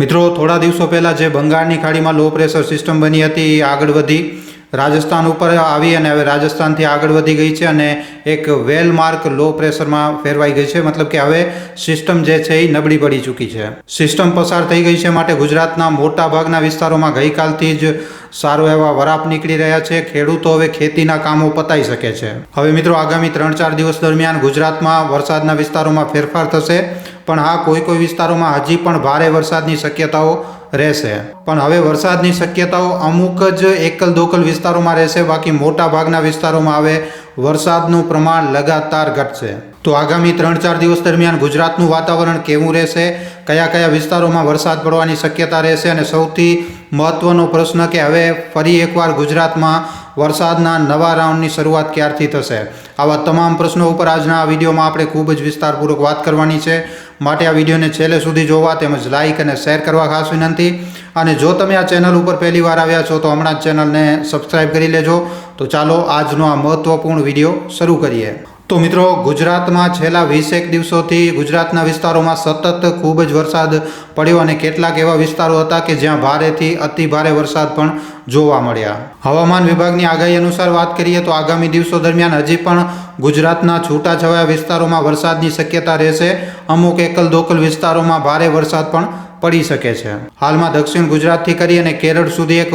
મિત્રો, થોડા દિવસો પહેલાં જે બંગાળની ખાડીમાં લો પ્રેશર સિસ્ટમ બની હતી, એ આગળ વધી. રાજસ્થાન ઉપર આવી અને હવે રાજસ્થાનથી આગળ વધી ગઈ છે અને એક વેલ માર્ક લો પ્રેશરમાં ફેરવાઈ ગઈ છે. મતલબ કે હવે સિસ્ટમ જે છે એ નબળી પડી ચૂકી છે. સિસ્ટમ પસાર થઈ ગઈ છે માટે ગુજરાતના મોટા ભાગના વિસ્તારોમાં ગઈકાલથી જ સારો એવા વરાપ નીકળી રહ્યા છે. ખેડૂતો હવે ખેતીના કામો પતાઈ શકે છે. હવે મિત્રો, આગામી ત્રણ ચાર દિવસ દરમિયાન ગુજરાતમાં વરસાદના વિસ્તારોમાં ફેરફાર થશે. પણ હા કોઈ કોઈ વિસ્તારોમાં હજી પણ ભારે વરસાદની શક્યતાઓ રહેશે. પણ હવે વરસાદની શક્યતાઓ અમુક જ એકલ દોકલ વિસ્તારોમાં રહેશે, બાકી મોટા ભાગના વિસ્તારોમાં હવે વરસાદનું પ્રમાણ લગાતાર ઘટશે. તો આગામી ત્રણ ચાર દિવસ દરમિયાન ગુજરાતનું વાતાવરણ કેવું રહેશે? કયા કયા વિસ્તારોમાં વરસાદ પડવાની શક્યતા રહેશે? અને સૌથી મહત્વનો પ્રશ્ન કે હવે ફરી એકવાર ગુજરાતમાં વરસાદના નવા રાઉન્ડની શરૂઆત ક્યારથી થશે? આવા તમામ પ્રશ્નો ઉપર આજના આ વિડીયોમાં આપણે ખૂબ જ વિસ્તારપૂર્વક વાત કરવાની છે. માટે આ વિડીયોને છેલ્લે સુધી જોવા તેમજ લાઇક અને શેર કરવા ખાસ વિનંતી. અને જો તમે આ ચેનલ ઉપર પહેલી વાર આવ્યા છો તો હમણાં જ ચેનલને સબસ્ક્રાઈબ કરી લેજો. તો ચાલો આજનો આ મહત્વપૂર્ણ વીડિયો શરૂ કરીએ. તો મિત્રો, ગુજરાતમાં છેલ્લા વીસેક દિવસોથી ગુજરાતના વિસ્તારોમાં સતત ખૂબ જ વરસાદ પડ્યો અને કેટલાક એવા વિસ્તારો હતા કે જ્યાં ભારેથી અતિ ભારે વરસાદ પણ જોવા મળ્યા. હવામાન વિભાગની આગાહી અનુસાર વાત કરીએ તો આગામી દિવસો દરમિયાન હજી પણ ગુજરાતના છૂટાછવાયા વિસ્તારોમાં વરસાદની શક્યતા રહેશે. અમુક એકલ દોકલ વિસ્તારોમાં ભારે વરસાદ પણ પડી શકે છે. હાલમાં દક્ષિણ ગુજરાતથી કરી અને કેરળ સુધી એક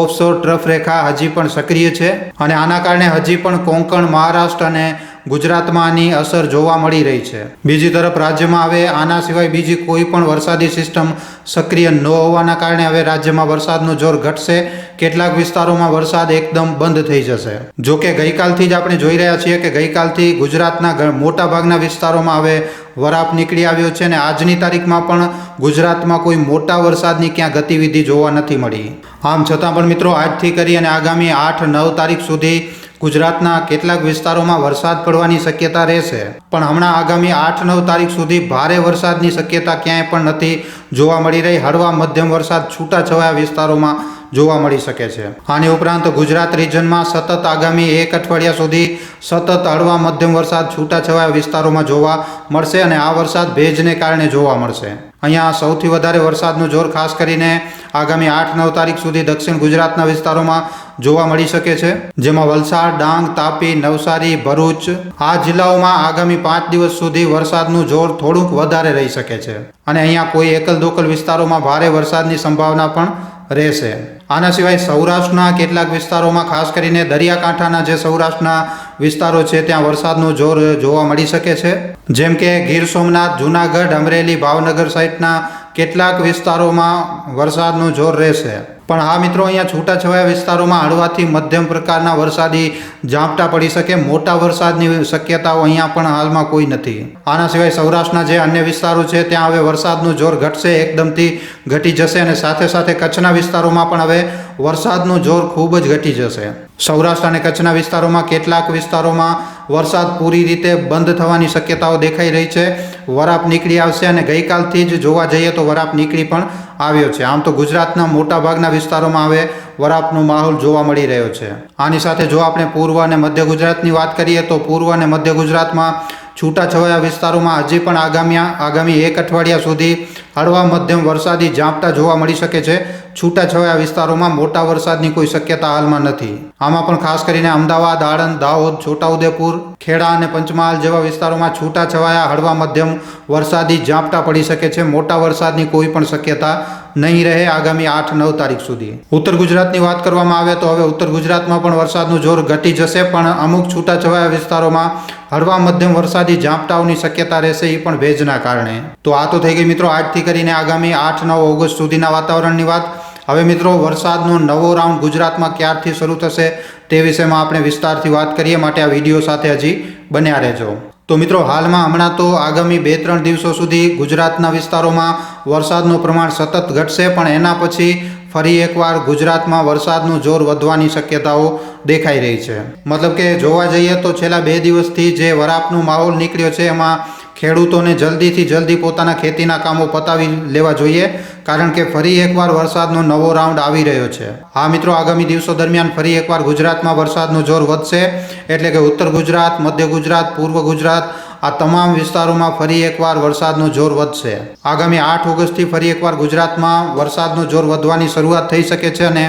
ઓફશોર ટ્રફ રેખા હજી પણ સક્રિય છે અને આના કારણે હજી પણ કોંકણ, મહારાષ્ટ્ર અને ગુજરાતમાં આની અસર જોવા મળી રહી છે. બીજી તરફ રાજ્યમાં હવે આના સિવાય બીજી કોઈ પણ વરસાદી સિસ્ટમ સક્રિય ન હોવાના કારણે હવે રાજ્યમાં વરસાદનું જોર ઘટશે. કેટલાક વિસ્તારોમાં વરસાદ એકદમ બંધ થઈ જશે. જો કે ગઈકાલથી જ આપણે જોઈ રહ્યા છીએ કે ગઈકાલથી ગુજરાતના મોટાભાગના મોટા ભાગના વિસ્તારોમાં હવે વરાપ નીકળી આવ્યો છે અને આજની તારીખમાં પણ ગુજરાતમાં કોઈ મોટા વરસાદની ક્યાં ગતિવિધિ જોવા નથી મળી. આમ છતાં પણ મિત્રો આજથી કરી અને આગામી આઠ નવ તારીખ સુધી ગુજરાતના કેટલાક વિસ્તારોમાં વરસાદ પડવાની શક્યતા રહેશે. પણ હમણાં આગામી આઠ નવ તારીખ સુધી ભારે વરસાદની શક્યતા ક્યાંય પણ નથી જોવા મળી રહી. હળવા મધ્યમ વરસાદ છૂટાછવાયા વિસ્તારોમાં જોવા મળી શકે છે. આની ઉપરાંત ગુજરાત રિજનમાં સતત આગામી એક અઠવાડિયા સુધી સતત હળવા મધ્યમ વરસાદ, છૂટાછવાયા વિસ્તારોમાં જોવા મળશે અને આ વરસાદ ભેજને કારણે જોવા મળશે. અહીંયા સૌથી વધારે વરસાદનું જોર ખાસ કરીને આગામી આઠ નવ તારીખ સુધી દક્ષિણ ગુજરાતના વિસ્તારોમાં જોવા મળી શકે છે. જેમાં વલસાડ, ડાંગ, તાપી, નવસારી, ભરૂચ આ જિલ્લાઓમાં આગામી પાંચ દિવસ સુધી વરસાદનું જોર થોડુંક વધારે રહી શકે છે. અને અહીંયા કોઈ એકલ દોકલ વિસ્તારોમાં ભારે વરસાદની સંભાવના પણ રહેશે. આના સિવાય સૌરાષ્ટ્રના કેટલાક વિસ્તારોમાં, ખાસ કરીને દરિયાકાંઠાના જે સૌરાષ્ટ્રના વિસ્તારો છે, ત્યાં વરસાદનું જોર જોવા મળી શકે છે. જેમ કે ગીર સોમનાથ, જૂનાગઢ, અમરેલી, ભાવનગર સહિતના કેટલાક વિસ્તારોમાં વરસાદનું જોર રહેશે. પણ હા મિત્રો, અહીંયા છૂટાછવાયા વિસ્તારોમાં હળવાથી મધ્યમ પ્રકારના વરસાદી ઝાપટા પડી શકે. મોટા વરસાદની શક્યતાઓ અહીંયા પણ હાલમાં કોઈ નથી. આના સિવાય સૌરાષ્ટ્રના જે અન્ય વિસ્તારો છે, ત્યાં હવે વરસાદનું જોર ઘટશે, એકદમથી ઘટી જશે અને સાથે સાથે કચ્છના વિસ્તારોમાં પણ હવે વરસાદનું જોર ખૂબ જ ઘટી જશે. સૌરાષ્ટ્ર અને કચ્છના વિસ્તારોમાં કેટલાક વિસ્તારોમાં વરસાદ પૂરી રીતે બંધ થવાની શક્યતાઓ દેખાઈ રહી છે. વરાપ નીકળી આવશે અને ગઈકાલથી જ જોવા જઈએ તો વરાપ નીકળી પણ આવ્યો છે. આમ તો ગુજરાતના મોટાભાગના વિસ્તારોમાં હવે વરાપનો માહોલ જોવા મળી રહ્યો છે. આની સાથે જો આપણે પૂર્વ અને મધ્ય ગુજરાતની વાત કરીએ તો પૂર્વ અને મધ્ય ગુજરાતમાં છૂટાછવાયા વિસ્તારોમાં હજી પણ આગામી આગામી એક અઠવાડિયા સુધી હળવા મધ્યમ વરસાદી ઝાપટા જોવા મળી શકે છે. છૂટાછવાયા વિસ્તારોમાં મોટા વરસાદની કોઈ શક્યતા હાલમાં નથી. આમાં પણ ખાસ કરીને અમદાવાદ, આણંદ, દાહોદ, છોટાઉદેપુર, ખેડા અને પંચમહાલ જેવા વિસ્તારોમાં છૂટાછવાયા હળવા મધ્યમ વરસાદી ઝાપટા પડી શકે છે. મોટા વરસાદની કોઈ પણ શક્યતા નહીં રહે આગામી આઠ નવ તારીખ સુધી. ઉત્તર ગુજરાતની વાત કરવામાં આવે તો હવે ઉત્તર ગુજરાતમાં પણ વરસાદનું જોર ઘટી જશે, પણ અમુક છૂટાછવાયા વિસ્તારોમાં હળવા મધ્યમ વરસાદી ઝાપટાઓની શક્યતા રહેશે એ પણ ભેજના કારણે. તો આ તો થઈ ગઈ મિત્રો આજથી કરીને આગામી આઠ નવ ઓગસ્ટ સુધીના વાતાવરણની વાત. હવે મિત્રો, વરસાદનો નવો રાઉન્ડ ગુજરાતમાં ક્યારથી શરૂ થશે તે વિષયમાં આપણે વિસ્તારથી વાત કરીએ. માટે આ વીડિયો સાથે હજી બન્યા રહેજો. તો મિત્રો, હાલમાં હમણાં તો આગામી બે ત્રણ દિવસો સુધી ગુજરાતના વિસ્તારોમાં વરસાદનું પ્રમાણ સતત ઘટશે, પણ એના પછી ફરી એકવાર ગુજરાતમાં વરસાદનું જોર વધવાની શક્યતાઓ દેખાઈ રહી છે. મતલબ કે જોવા જઈએ તો છેલ્લા બે દિવસથી જે વરાપનો માહોલ નીકળ્યો છે, એમાં ખેડૂતોને જલ્દીથી જલ્દી પોતાના ખેતીના કામો પતાવી લેવા જોઈએ, કારણ કે ફરી એકવાર વરસાદનો નવો રાઉન્ડ આવી રહ્યો છે. હા મિત્રો, આગામી દિવસો દરમિયાન ફરી એકવાર ગુજરાતમાં વરસાદનું જોર વધશે, એટલે કે ઉત્તર ગુજરાત, મધ્ય ગુજરાત, પૂર્વ ગુજરાત આ તમામ વિસ્તારોમાં ફરી એકવાર વરસાદનું જોર વધશે. આગામી આઠ ઓગસ્ટથી ફરી એકવાર ગુજરાતમાં વરસાદનું જોર વધવાની શરૂઆત થઈ શકે છે અને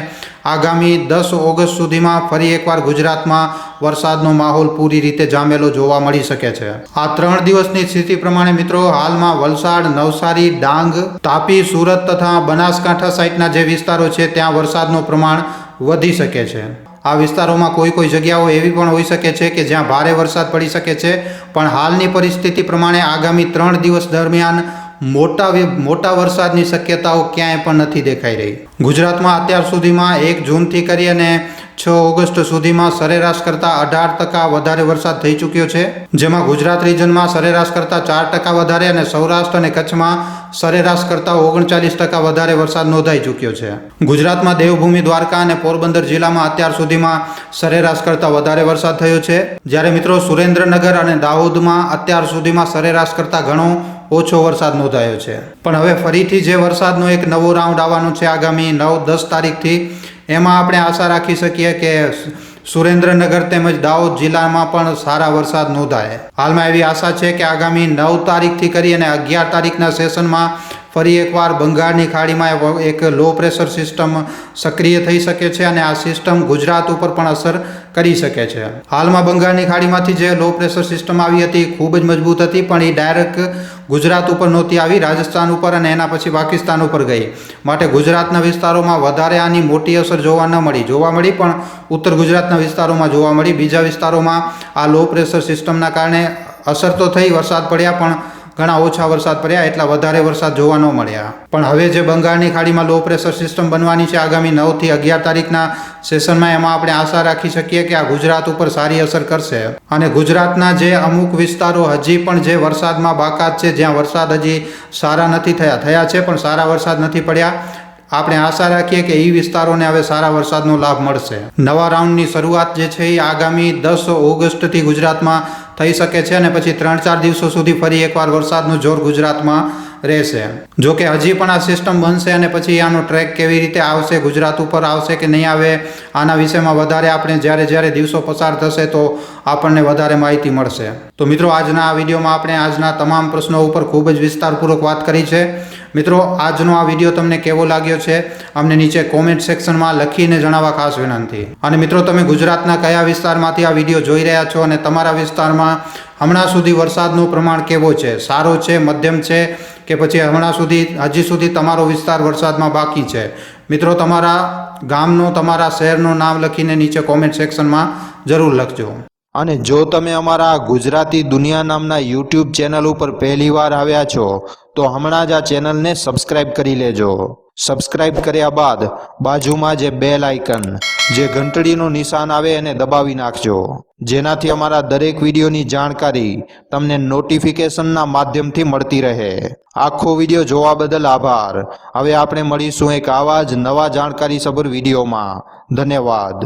આગામી દસ ઓગસ્ટ સુધીમાં ફરી એકવાર ગુજરાતમાં વરસાદનો માહોલ પૂરી રીતે જામેલો જોવા મળી શકે છે. આ ત્રણ દિવસની સ્થિતિ પ્રમાણે મિત્રો, હાલમાં વલસાડ, નવસારી, ડાંગ, તાપી, સુરત તથા બનાસકાંઠા સાઈડના જે વિસ્તારો છે, ત્યાં વરસાદનું પ્રમાણ વધી શકે છે. આ વિસ્તારોમાં કોઈ કોઈ જગ્યાઓ એવી પણ હોઈ શકે છે કે જ્યાં ભારે વરસાદ પડી શકે છે. પણ હાલની પરિસ્થિતિ પ્રમાણે આગામી ત્રણ દિવસ દરમિયાન મોટા મોટા વરસાદની શક્યતાઓ ક્યાંય પણ નથી દેખાઈ રહી. ગુજરાતમાં અત્યાર સુધીમાં એક જૂનથી કરી અને છ ઓગસ્ટ સુધીમાં સરેરાશ કરતાં અઢાર ટકા વધારે વરસાદ થઈ ચૂક્યો છે. જેમાં ગુજરાત રિજનમાં સરેરાશ કરતાં ચાર ટકા વધારે અને સૌરાષ્ટ્ર અને કચ્છમાં સરેરાશ કરતાં ઓગણચાલીસ ટકા વધારે વરસાદ નોંધાઈ ચૂક્યો છે. ગુજરાતમાં દેવભૂમિ, દ્વારકા અને પોરબંદર જિલ્લામાં અત્યાર સુધીમાં સરેરાશ કરતાં વધારે વરસાદ થયો છે. જ્યારે મિત્રો સુરેન્દ્રનગર અને દાહોદમાં અત્યાર સુધીમાં સરેરાશ કરતાં ઘણો ઓછો વરસાદ નોંધાયો છે. પણ હવે ફરીથી જે વરસાદનો એક નવો રાઉન્ડ આવવાનો છે આગામી નવ, દસ તારીખથી, એમાં આપણે આશા રાખી શકીએ કે સુરેન્દ્રનગર તેમજ દાહોદ જિલ્લામાં પણ સારા વરસાદ નોંધાય. હાલમાં એવી આશા છે કે આગામી નવ તારીખથી કરી અને અગિયાર તારીખના સેશનમાં ફરી એકવાર બંગાળની ખાડીમાં એક લો પ્રેશર સિસ્ટમ સક્રિય થઈ શકે છે અને આ સિસ્ટમ ગુજરાત ઉપર પણ અસર કરી શકે છે. હાલમાં બંગાળની ખાડીમાંથી જે લો પ્રેશર સિસ્ટમ આવી હતી, ખૂબ જ મજબૂત હતી, પણ એ ડાયરેક્ટ ગુજરાત ઉપર નહોતી આવી, રાજસ્થાન ઉપર અને એના પછી પાકિસ્તાન ઉપર ગઈ. માટે ગુજરાતના વિસ્તારોમાં વધારે આની મોટી અસર જોવા ન મળી. જોવા મળી, પણ ઉત્તર ગુજરાતના વિસ્તારોમાં જોવા મળી. બીજા વિસ્તારોમાં આ લો પ્રેશર સિસ્ટમના કારણે અસર તો થઈ, વરસાદ પડ્યા, પણ ઘણા ઓછા વરસાદ પડ્યા, એટલા વધારે વરસાદ જોવા ન મળ્યા. પણ હવે જે બંગાળની ખાડીમાં લો પ્રેશર સિસ્ટમ બનવાની છે, આગામી નવથી અગિયાર તારીખના સેશનમાં એમાં આપણે આશા રાખી શકીએ કે આ ગુજરાત ઉપર સારી અસર કરશે. અને ગુજરાતના જે અમુક વિસ્તારો હજી પણ જે વરસાદમાં બાકાત છે, જ્યાં વરસાદ હજી સારા નથી થયા થયા છે, પણ સારા વરસાદ નથી પડ્યા આપણે આશા રાખીએ કે એ વિસ્તારોને હવે સારા વરસાદનો લાભ મળશે. નવા રાઉન્ડની શરૂઆત જે છે એ આગામી દસ ઓગસ્ટથી ગુજરાતમાં થઈ શકે છે અને પછી ત્રણ ચાર દિવસો સુધી ફરી એકવાર વરસાદનું જોર ગુજરાતમાં રહેશે. જો કે હજી પણ આ સિસ્ટમ બનશે અને પછી આનો ટ્રેક કેવી રીતે આવશે, ગુજરાત ઉપર આવશે કે નહીં આવે, આના વિષયમાં વધારે આપણે જ્યારે જ્યારે દિવસો પસાર થશે તો આપણને વધારે માહિતી મળશે. તો મિત્રો, આજના આ વિડીયોમાં આપણે આજના તમામ પ્રશ્નો ઉપર ખૂબ જ વિસ્તારપૂર્વક વાત કરી છે. મિત્રો, આજનો આ વીડિયો તમને કેવો લાગ્યો છે, અમને નીચે કોમેન્ટ સેક્શનમાં લખીને જણાવવા ખાસ વિનંતી. અને મિત્રો, તમે ગુજરાતના કયા વિસ્તારમાંથી આ વીડિયો જોઈ રહ્યા છો અને તમારા વિસ્તારમાં હમણાં સુધી વરસાદનું પ્રમાણ કેવો છે? સારો છે, મધ્યમ છે? કે પછી હમણાં સુધી, હજી સુધી તમારો વિસ્તાર વરસાદમાં બાકી છે. મિત્રો, તમારા ગામનો, તમારા શહેરનું નામ લખીને નીચે કોમેન્ટ સેક્શનમાં જરૂર લખજો. અને જો તમે અમારા ગુજરાતી દુનિયા નામના યુટ્યુબ ચેનલ ઉપર પહેલીવાર આવ્યા છો, તો હમણાં જ આ ચેનલને સબસ્ક્રાઇબ કરી લેજો. સબસ્ક્રાઇબ કર્યા બાદ બાજુમાં જે બેલ આઇકન જે ઘંટડીનું નિશાન આવે એને દબાવી નાખજો. જેનાથી અમારા દરેક વિડીયોની જાણકારી તમને નોટિફિકેશનના માધ્યમથી મળતી રહે. આખો વીડિયો જોવા બદલ આભાર. હવે આપણે મળીશું એક આવા જ નવા જાણકારી સભર વિડીયોમાં. ધન્યવાદ.